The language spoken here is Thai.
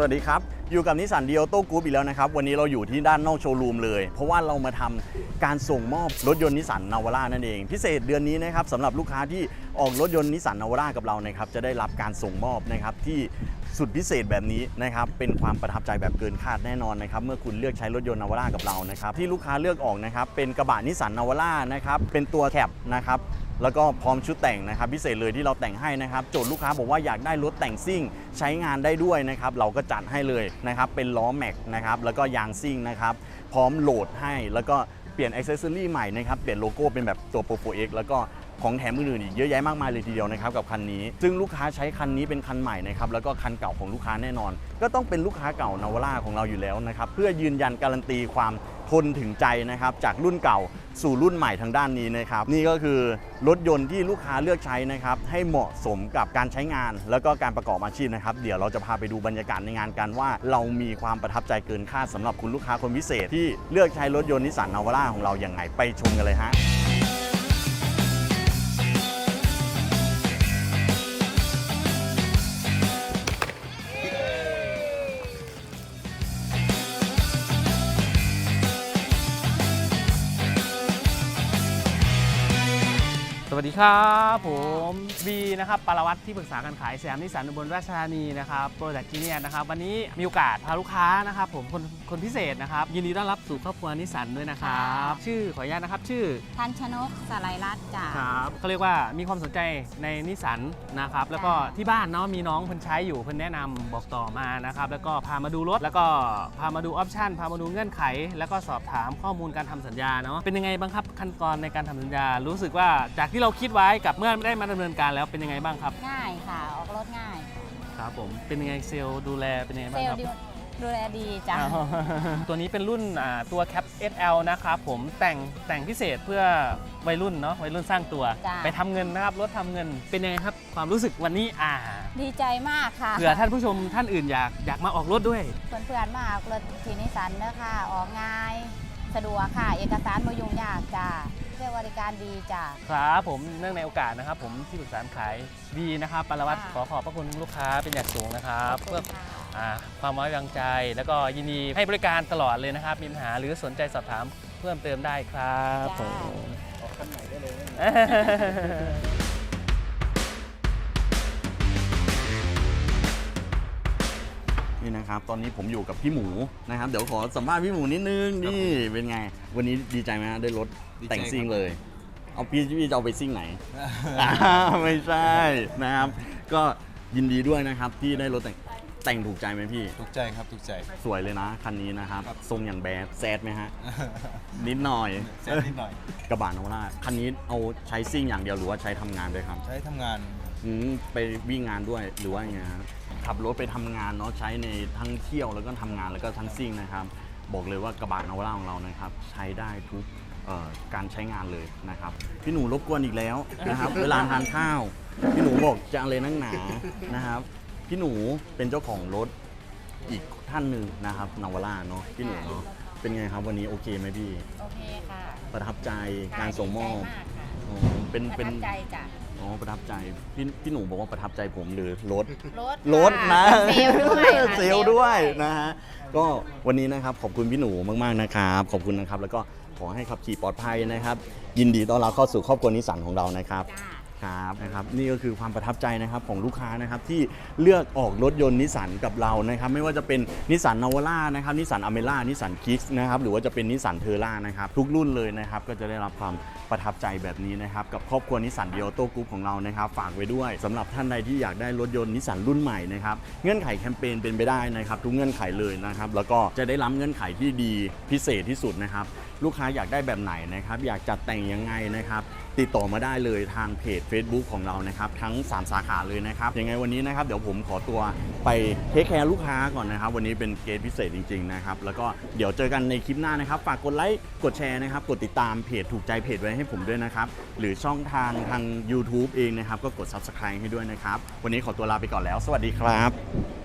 สวัสดีครับ อยู่กับนิสสันดีออโต้กรุ๊ปอีกแล้วนะครับ วันนี้เราอยู่ที่ด้านนอกโชว์รูมเลย เพราะว่าเรามาทำการส่งมอบรถยนต์นิสสันนาวาร่านั่นเอง พิเศษเดือนนี้นะครับสำหรับลูกค้าที่ออกรถยนต์นิสสันนาวาร่ากับเรานะครับจะได้รับการส่งมอบนะครับที่สุดพิเศษแบบนี้นะครับเป็นความประทับใจแบบเกินคาดแน่นอนนะครับเมื่อคุณเลือกใช้รถยนต์นาวาร่ากับเรานะครับที่ลูกค้าเลือกออกนะครับเป็นกระบะนิสสันนาวาร่านะครับเป็นตัวแคปนะครับ แล้วก็พร้อมชุดแต่งนะครับพิเศษเลยที่เราแต่งให้นะครับโจทย์ลูกค้าบอกว่าอยากได้รถแต่งซิ่งใช้งานได้ด้วยนะครับเราก็จัดให้เลยนะครับเป็นล้อแม็กนะครับแล้วก็ยางซิ่งนะครับพร้อมโหลดให้แล้วก็เปลี่ยนอ c เซสซอรี่ใหม่นะครับเปลี่ยนโลโก้เป็นแบบตัว Pro 4X แล้วก็ของแถมอื่นๆอีกเยอะแยะมากมายเลยทีเดียวนะครับกับคันนี้ ซึ่งลูกค้าใช้คันนี้เป็นคันใหม่นะครับแล้วก็คันเก่าของลูกค้าแน่นอน ก็ต้องเป็นลูกค้าเก่านาวาร่าของเราอยู่แล้วนะครับเพื่อยืนยันการันตีความ ทนถึงใจนะครับจากรุ่นเก่าสู่รุ่นใหม่ทางด้านนี้นะครับ นี่ก็คือรถยนต์ที่ลูกค้าเลือกใช้นะครับให้เหมาะสมกับการใช้งาน แล้วก็การประกอบอาชีพนะครับ เดี๋ยวเราจะพาไปดูบรรยากาศในงานกันว่า เรามีความประทับใจเกินคาดสำหรับคุณลูกค้าคนพิเศษ ที่เลือกใช้รถยนต์นิสสันนาวาร่าของเราอย่างไงไปชมกันเลยฮะ วัสดีครับผมบีนะครับปารวัตรที่ปรึกษาการขายสยามนิสสันอุบลราชธานีนะครับโปรดักต์จีเนียนะครับวันนี้มีโอกาสพาลูกค้านะครับผมคนคนพิเศษนะครับ ยินดีต้อนรับสู่ครอบครัวนิสสันด้วยนะครับ ชื่อขออนุญาตนะครับ ชื่อทันชนกสไลายรัตน์จ้ะครับเขาเรียกว่ามีความสนใจในนิสสันนะครับ แล้วก็ที่บ้านเนาะมีน้องเพิ่นใช้อยู่เพิ่นแนะนำบอกต่อมานะครับ แล้วก็พามาดูรถแล้วก็พามาดูออปชันพามาดูเงื่อนไข แล้วก็สอบถามข้อมูลการทำสัญญาเนาะเป็นยังไงบ้างครับขั้นตอนในการทำสัญญารู้สึกว่าจากที่เราคิดไว้กับเมื่อได้มาดำเนินการแล้วเป็นยังไงบ้างครับง่ายค่ะ ออกรถง่าย ครับผมเป็นยังไงเซลล์ดูแลเป็นยังไงเซบ้างลครัล์บ ดูดูแลดีจ้ะ อ้าวตัวนี้เป็นรุ่นอ่าตัว Cap SL นะครับผมแต่งแต่งพิเศษเพื่อวัยรุ่นเนาะวัยรุ่นสร้างตัว จ้ะ ไปทำเงินนะครับรถทำเงินเป็นยังไงครับ ความรู้สึกวันนี้อ่าดีใจมากค่ะ เผื่อท่านผู้ชมท่านอื่นอยากอยากมาออกรถด้วย เพื่อนๆมากรถทีนิสันเนอะค่ะ ออกง่าย สะดวกค่ะ เอกสารไม่ยุ่งยากจ้ะเรียกบริการดีจ้ะครับผมเนื่องในโอกาสนะครับ ผมที่ปรึกษาขายดีนะครับปารวัตรค่ะ ขอขอบพระคุณลูกค้าเป็นอย่างสูงนะครับขอบคุเพื่อณค่ะ อ่าความไว้วางใจ แล้วก็ยินดีให้บริการตลอดเลยนะครับ มีปัญหาหรือสนใจสอบถามเพิ่มเติมได้ครับผจ้ามนี่นะครับตอนนี้ผมอยู่กับพี่หมูนะครับเดี๋ยวขอสัมภาษณ์พี่หมูนิดนึงนี่เป็นไง วันนี้ดีใจไหมฮะได้รถดีใจแต่งซิ่งครับเลย เอาพี่พี่จะเอาไปซิ่งไหนอ่าไม่ใช่นะครับ ก็ยินดีด้วยนะครับที่ได้รถแต่งแต่งถูกใจไหมพี่ ถูกใจครับ ถูกใจ สวยเลยนะคันนี้นะครับครับทรงอย่างแบดแซดไหมฮะ นิดหน่อยแซดนิดหน่อย กระบะนวราคันนี้เอาใช้ซิ่งอย่างเดียวหรือว่าใช้ทำงานด้วยครับ ใช้ทำงาน อืมไปวิ่งงานด้วยหรือว่ายังไงครับขับรถไปทำงานเนาะใช้ในทั้งเที่ยวแล้วก็ทำงานแล้วก็ทั้งซิ่งนะครับ บอกเลยว่ากระบะนวราของเรานะครับ ใช้ได้ทุกเอ่อการใช้งานเลยนะครับ พี่หนูรบกวนอีกแล้วนะครับ เวลาทานข้าว พี่หนูบอกจะอะไรนั่งหนานะครับ พี่หนูเป็นเจ้าของรถอีกท่านหนึ่งนะครับนาวาร่าเนาะพี่หนูเนาะเป็นไงครับวันนี้โอเคไหมพี่ โอเคค่ะประทับใจการส่งมอบ ดีใจากค่ะ อ๋อเป็นประเป็นทับใจจ้ะอ๋อประทับใจพี่พี่หนูบอกว่าประทับใจผมหรือรถ รถรถนะเซลล์ด้วยค่ะเซลล์ด้วยนะฮะก็วันนี้นะครับขอบคุณพี่หนูมากๆนะครับ ขอบคุณนะครับ แล้วก็ขอให้ขับขี่ปลอดภัยนะครับ ยินดีต้อนรับเข้าสู่ครอบครัวนิสสันของเรานะครับ จ้า ครับนะครับนี่ก็คือความประทับใจนะครับของลูกค้านะครับที่เลือกออกรถยนต์นิสสันกับเรานะครับไม่ว่าจะเป็นนิสสันนาวาร่านะครับนิสสันอเมร่านิสสันคิกส์นะครับหรือว่าจะเป็นนิสสันเทอร่านะครับทุกรุ่นเลยนะครับก็จะได้รับความประทับใจแบบนี้นะครับกับครอบครัวนิสสันเดียโต้กรุ๊ปของเรานะครับฝากไว้ด้วยสำหรับท่านใดที่อยากได้รถยนต์นิสสันรุ่นใหม่นะครับเงื่อนไขแคมเปญเป็นไปได้นะครับทุกเงื่อนไขเลยนะครับแล้วก็จะได้รับเงื่อนไขที่ดีพิเศษที่สุดนะครับ ลูกค้าอยากได้แบบไหนนะครับ อยากจัดแต่งยังไงนะครับ ติดต่อมาได้เลยทางเพจ Facebook ของเรานะครับทั้ง 3 สาขาเลยนะครับยังไงวันนี้นะครับเดี๋ยวผมขอตัวไปเทคแคร์ลูกค้าก่อนนะครับ วันนี้เป็นเกสพิเศษจริง ๆนะครับ แล้วก็เดี๋ยวเจอกันในคลิปหน้านะครับ ฝากกดไลค์กดแชร์นะครับ กดติดตามเพจถูกใจเพจไว้ให้ผมด้วยนะครับ หรือช่องทางทาง YouTube เองนะครับ ก็กด Subscribe ให้ด้วยนะครับ วันนี้ขอตัวลาไปก่อนแล้ว สวัสดีครับ